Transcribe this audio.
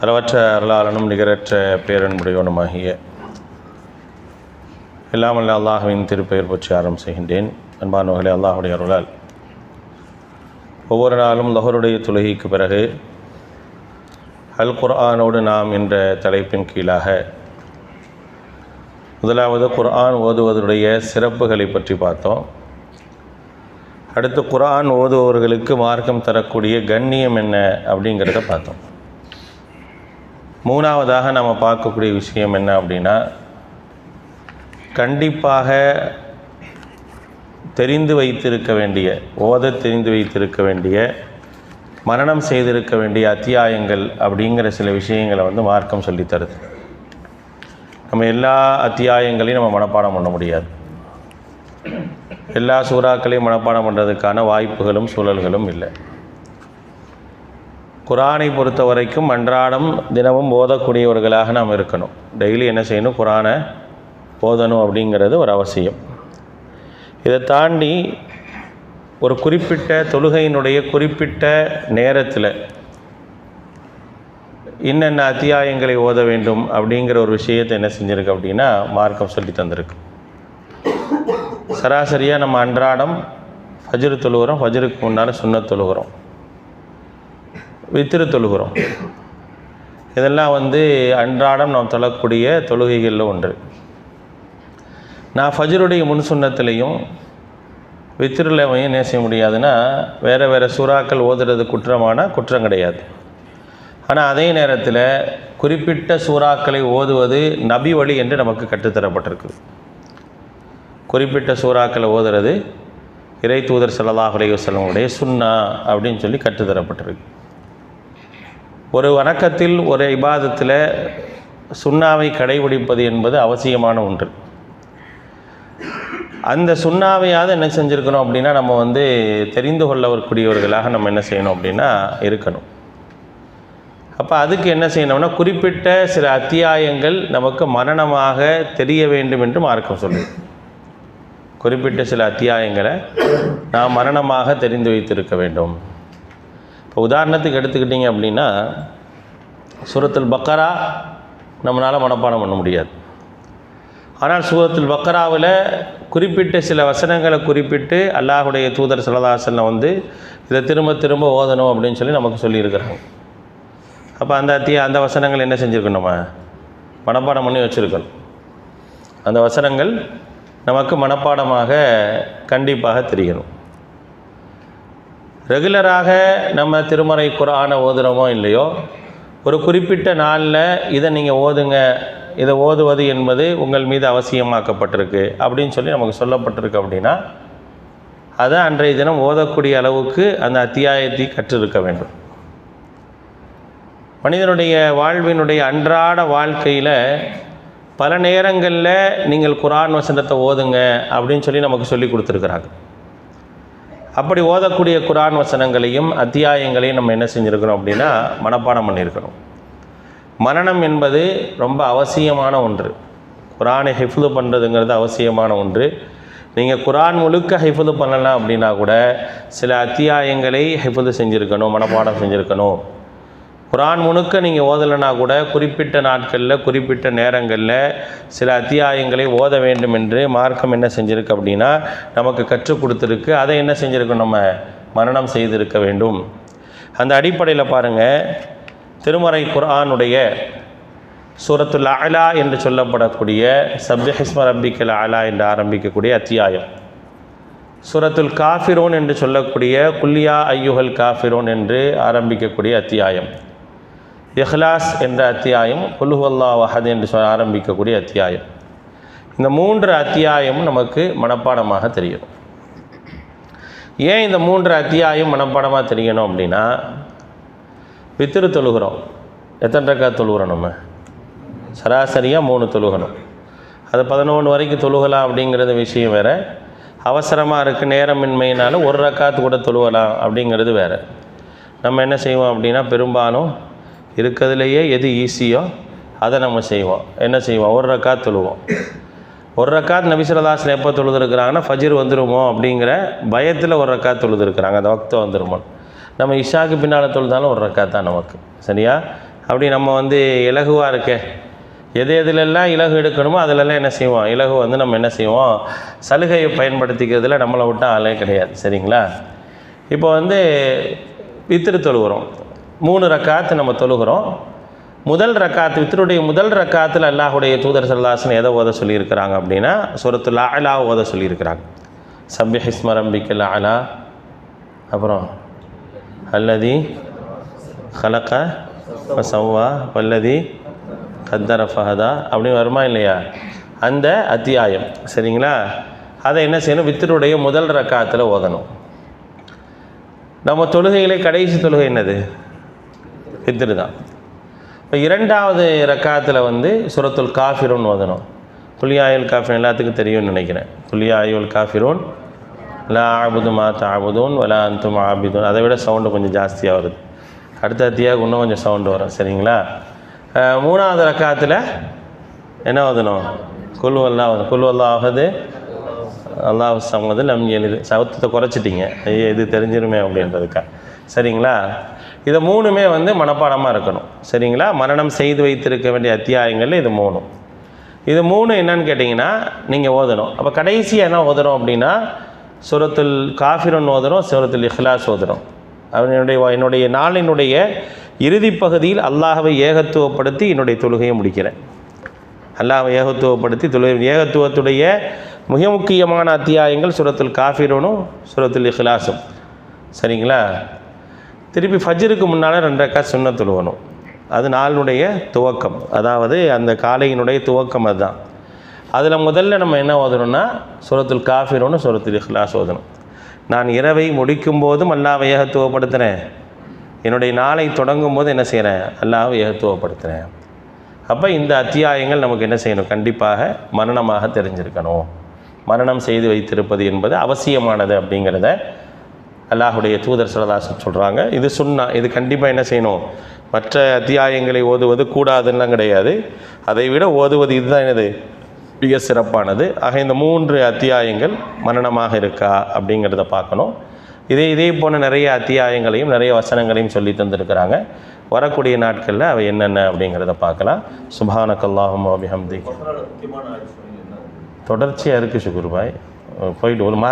அளவற்ற அருளாளனும் நிகரற்ற பேரன்புடையவனுமாகிய இல்லாமல் அல்லாஹுவின் திருப்பெயர் பற்றி ஆரம்பம் செய்கின்றேன். அன்பானவர்களே அல்லாஹுடைய அருளால். ஒவ்வொரு நாளும் லஹருடைய தொழுகைக்கு பிறகு அல் குர்ஆனோடு நாம் என்ற தலைப்பின் கீழாக முதலாவது குர்ஆன் ஓதுவதுடைய சிறப்புகளை பற்றி பார்த்தோம். அடுத்து குர்ஆன் ஓதுபவர்களுக்கு மார்க்கம் தரக்கூடிய கண்ணியம் என்ன அப்படிங்கிறத பார்த்தோம். மூணாவதாக நம்ம பார்க்கக்கூடிய விஷயம் என்ன அப்படின்னா கண்டிப்பாக தெரிந்து வைத்திருக்க வேண்டிய ஓத தெரிந்து வைத்திருக்க வேண்டிய மரணம் செய்திருக்க வேண்டிய அத்தியாயங்கள் அப்படிங்கிற சில விஷயங்களை வந்து மார்க்கம் சொல்லித்தருது நம்ம எல்லா அத்தியாயங்களையும் நம்ம மனப்பாடம் பண்ண முடியாது. எல்லா சூறாக்களையும் மனப்பாடம் பண்ணுறதுக்கான வாய்ப்புகளும் சூழல்களும் இல்லை. குரானை பொறுத்த வரைக்கும் அன்றாடம் தினமும் ஓதக்கூடியவர்களாக நாம் இருக்கணும். டெய்லி என்ன செய்யணும்? குரானை ஓதணும் அப்படிங்கிறது ஒரு அவசியம். இதை தாண்டி ஒரு குறிப்பிட்ட தொழுகையினுடைய குறிப்பிட்ட நேரத்தில் என்னென்ன அத்தியாயங்களை ஓத வேண்டும் அப்படிங்கிற ஒரு விஷயத்தை என்ன செஞ்சுருக்கு அப்படின்னா மார்க்கம் சொல்லி தந்திருக்கு. சராசரியாக நம்ம அன்றாடம் ஃபஜ்ரு தொழுகிறோம் ஃபஜ்ருக்கு முன்னால் சுண்ணத் தொழுகிறோம். வித்திரு தொழுகிறோம் இதெல்லாம் வந்து அன்றாடம் நாம் தொழக்கூடிய தொழுகைகளில் ஒன்று. நான் ஃபஜருடைய முன் சுண்ணத்துலேயும் வித்திருலவையும் என்ன செய்ய முடியாதுன்னா வேறு வேறு சூறாக்கள் ஓதுறது குற்றமான குற்றம் கிடையாது. ஆனால் அதே நேரத்தில் குறிப்பிட்ட சூறாக்களை ஓதுவது நபி வழி என்று நமக்கு கற்றுத்தரப்பட்டிருக்கு. குறிப்பிட்ட சூறாக்களை ஓதுறது இறை தூதர் சல்லாஹ் அலையுசல்லமுடைய சுன்னா அப்படின்னு சொல்லி கற்றுத்தரப்பட்டிருக்கு. ஒரு வணக்கத்தில் ஒரு இபாதத்தில் சுண்ணாவை கடைபிடிப்பது என்பது அவசியமான ஒன்று. அந்த சுண்ணாவையாவது என்ன செஞ்சுருக்கணும் அப்படின்னா நம்ம வந்து தெரிந்து கொள்ளக்கூடியவர்களாக நம்ம என்ன செய்யணும் அப்படின்னா இருக்கணும். அப்போ அதுக்கு என்ன செய்யணும்னா குறிப்பிட்ட சில அத்தியாயங்கள் நமக்கு மரணமாக தெரிய வேண்டும் என்று மார்க்கம் சொல்லுது. குறிப்பிட்ட சில அத்தியாயங்களை நாம் மரணமாக தெரிந்து வைத்திருக்க வேண்டும். இப்போ உதாரணத்துக்கு எடுத்துக்கிட்டிங்க அப்படின்னா சுரத்தில் பக்கரா நம்மளால் மனப்பாடம் பண்ண முடியாது. ஆனால் சுரத்தில் பக்கராவில் குறிப்பிட்ட சில வசனங்களை குறிப்பிட்டு அல்லாஹுடைய தூதர் சலதாசனில் வந்து இதை திரும்ப திரும்ப ஓதணும் அப்படின்னு சொல்லி நமக்கு சொல்லியிருக்கிறாங்க. அப்போ அந்த அத்திய அந்த வசனங்கள் என்ன செஞ்சுருக்கணும் நம்ம? மனப்பாடம் பண்ணி வச்சுருக்கணும். அந்த வசனங்கள் நமக்கு மனப்பாடமாக கண்டிப்பாக தெரியணும் ரெகுலராக நம்ம திருமறை குரானை ஓதுகிறோமோ இல்லையோ? ஒரு குறிப்பிட்ட நாளில் இதை நீங்கள் ஓதுங்க இதை ஓதுவது என்பது உங்கள் மீது அவசியமாக்கப்பட்டிருக்கு அப்படின்னு சொல்லி நமக்கு சொல்லப்பட்டிருக்கு அப்படின்னா அதை அன்றைய தினம் ஓதக்கூடிய அளவுக்கு அந்த அத்தியாயத்தை கற்றிருக்க வேண்டும். மனிதனுடைய வாழ்வினுடைய அன்றாட வாழ்க்கையில் பல நேரங்களில் நீங்கள் குரான் வசனத்தை ஓதுங்க அப்படின்னு சொல்லி நமக்கு சொல்லி கொடுத்துருக்குறாங்க அப்படி ஓதக்கூடிய குரான் வசனங்களையும் அத்தியாயங்களையும் நம்ம என்ன செஞ்சுருக்கிறோம் அப்படின்னா மனப்பாடம் பண்ணியிருக்கிறோம் மரணம் என்பது ரொம்ப அவசியமான ஒன்று. குரானை ஹிஃபுது பண்ணுறதுங்கிறது அவசியமான ஒன்று. நீங்கள் குரான் முழுக்க ஹிஃபுது பண்ணலாம் அப்படின்னா கூட சில அத்தியாயங்களை ஹிஃபுது செஞ்சுருக்கணும் மனப்பாடம் செஞ்சுருக்கணும். குரான் முழுக்க நீங்கள் ஓதலைனா கூட குறிப்பிட்ட நாட்களில் குறிப்பிட்ட நேரங்களில் சில அத்தியாயங்களை ஓத வேண்டும் என்று மார்க்கம் என்ன செஞ்சுருக்கு அப்படின்னா நமக்கு கற்றுக் கொடுத்துருக்கு. அதை என்ன செஞ்சுருக்கோம் நம்ம? மரணம் செய்திருக்க வேண்டும். அந்த அடிப்படையில் பாருங்கள் திருமறை குரானுடைய சூரத்துல் அலா என்று சொல்லப்படக்கூடிய சப்ஹிஸ்ம ரப்பிக்கல் அலா என்று ஆரம்பிக்கக்கூடிய அத்தியாயம். சூரத்துல் காஃபிரோன் என்று சொல்லக்கூடிய குல்லியா ஐயுகல் காஃபிரோன் என்று ஆரம்பிக்கக்கூடிய அத்தியாயம். இஹ்லாஸ் என்ற அத்தியாயம் குல்ஹுல்லா வஹத் என்று சொல்ல ஆரம்பிக்கக்கூடிய அத்தியாயம். இந்த மூன்று அத்தியாயமும் நமக்கு மனப்பாடமாக தெரியும். ஏன் இந்த மூன்று அத்தியாயம் மனப்பாடமாக தெரியணும் அப்படின்னா வித்திரு தொழுகிறோம். எத்தனை ரக்கா தொழுகிறோம் நம்ம? சராசரியாக மூணு தொழுகணும். அது பதினொன்று வரைக்கும் தொழுகலாம் அப்படிங்கிறது விஷயம் வேறு. அவசரமாக இருக்குது நேரமின்மையினால ஒரு ரக்காத்து கூட தொழுகலாம் அப்படிங்கிறது வேறு. நம்ம என்ன செய்வோம் அப்படின்னா பெரும்பாலும் இருக்கிறதுலையே எது ஈஸியோ அதை நம்ம செய்வோம். என்ன செய்வோம்? ஒரு ரக்காத் தொழுவோம். ஒரு ரக்காத் நபிசுரதாசன் எப்போ தொழுதுருக்குறாங்கன்னா ஃபஜிர் வந்துருமோ அப்படிங்கிற பயத்தில் ஒரு ரக்காத் தொழுதுருக்குறாங்க. அந்த வக்தம் வந்துருமோ நம்ம இஷாக்கு பின்னால் தொழுதாலும் ஒரு ரக்காத் தான் நமக்கு. சரியா? அப்படி நம்ம வந்து இலகுவாக இருக்க. எது எதுலெல்லாம் இலகு எடுக்கணுமோ அதிலெல்லாம் என்ன செய்வோம்? இலகு வந்து நம்ம என்ன செய்வோம்? சலுகையை பயன்படுத்திக்கிறதுல நம்மளை விட்டால் ஆளே கிடையாது. சரிங்களா? இப்போ வந்து பித்திரு தொழுகிறோம். மூணு ரக்காத்து நம்ம தொழுகிறோம். முதல் ரக்காத்து வித்தருடைய முதல் ரக்காத்தில் அல்லாஹுடைய தூதர் சல்லாசன் எதை ஓத சொல்லியிருக்கிறாங்க அப்படின்னா சுரத்துல் அலா ஓத சொல்லியிருக்கிறாங்க. சப்ய ஹிஸ்மரம்பிக்கல் அலா அப்புறம் அல்லதி ஹலக்க சவ்வா வல்லதி கத்தர ஃபஹதா. அப்படின்னு வருமா இல்லையா? அந்த அத்தியாயம். சரிங்களா? அதை என்ன செய்யணும்? வித்தருடைய முதல் ரக்காத்தில் ஓதணும். நம்ம தொழுகையிலே கடைசி தொழுகை என்னது? வித்திரு தான். இப்போ இரண்டாவது ரக்காத்தில் வந்து சுரத்துல் காஃபிரூன் ஓதணும். குலியாயுல் காஃபிரன் எல்லாத்துக்கும் தெரியும்னு நினைக்கிறேன். குலியாயுல் காஃபிரூன் லா ஆபுது மா தாபுதூன் வலா அந்தும் ஆபிதூன் அதை விட சவுண்டு கொஞ்சம் ஜாஸ்தியாக வருது. அடுத்த அத்தியாக இன்னும் கொஞ்சம் சவுண்டு வரும். சரிங்களா? மூணாவது ரக்காத்தில் என்ன ஓதணும்? குல்வல்லா வல்லா குல் ஆகுது அல்லாஹ் சமது லம் எழுது சவுத்தத்தை குறைச்சிட்டீங்க. ஐயோ இது தெரிஞ்சிருமே அப்படின்றதுக்கா சரிங்களா? இதை மூணுமே வந்து மனப்பாடமாக இருக்கணும். சரிங்களா? மரணம் செய்து வைத்திருக்க வேண்டிய அத்தியாயங்கள் இது மூணும் இது மூணு என்னன்னு கேட்டிங்கன்னா நீங்கள் ஓதணும். அப்போ கடைசியாக என்ன ஓதுறோம் அப்படின்னா சுரத்துல் காஃபிரன் ஓதுறோம் சுரத்துல் இஹ்லாஸ் ஓதுறோம். அவனுடைய என்னுடைய நாளினுடைய இறுதி பகுதியில் அல்லாஹவை ஏகத்துவப்படுத்தி என்னுடைய தொழுகையை முடிக்கிறேன். அல்லாஹ்வை ஏகத்துவப்படுத்தி தொழுகை ஏகத்துவத்துடைய மிக முக்கியமான அத்தியாயங்கள் சுரத்துல் காஃபிரனும் சுரத்துல் இஹ்லாஸும். சரிங்களா? திருப்பி ஃபஜ்ருக்கு முன்னால் ரெண்டக்கா சுண்ண தொழுவணும். அது நாளினுடைய துவக்கம். அதாவது அந்த காலையினுடைய துவக்கம் அதுதான். அதில் முதல்ல நம்ம என்ன ஓதணும்னா சுரத்துல் காஃபிரனும் சுரத்துல் இஹ்லாஸ் ஓதணும். நான் இரவை முடிக்கும் போதும் அல்லாஹ்வை ஏகத்துவப்படுத்துகிறேன் என்னுடைய நாளை தொடங்கும் போது என்ன செய்கிறேன் அல்லாவை ஏகத்துவப்படுத்துகிறேன் அப்போ இந்த அத்தியாயங்கள் நமக்கு என்ன செய்யணும்? கண்டிப்பாக மரணமாக தெரிஞ்சிருக்கணும். மரணம் செய்து வைத்திருப்பது என்பது அவசியமானது அப்படிங்கிறத அல்லாஹுடைய தூதர் சரதாசன் சொல்கிறாங்க இது சுன்னா இது கண்டிப்பாக என்ன செய்யணும்? மற்ற அத்தியாயங்களை ஓதுவது கூடாதுன்னெலாம் கிடையாது. அதை விட ஓதுவது இதுதான் என்னது? மிக சிறப்பானது. ஆக இந்த மூன்று அத்தியாயங்கள் மரணமாக இருக்கா அப்படிங்கிறத பார்க்கணும். இதே இதே போன நிறைய அத்தியாயங்களையும் நிறைய வசனங்களையும் சொல்லி தந்திருக்கிறாங்க. வரக்கூடிய நாட்களில் அவை என்னென்ன அப்படிங்கிறத பார்க்கலாம். சுபானக்கல்லாஹும் அபிஹம்தி தொடர்ச்சியாக இருக்குது சுகுருபாய். போயிட்டு ஒரு மா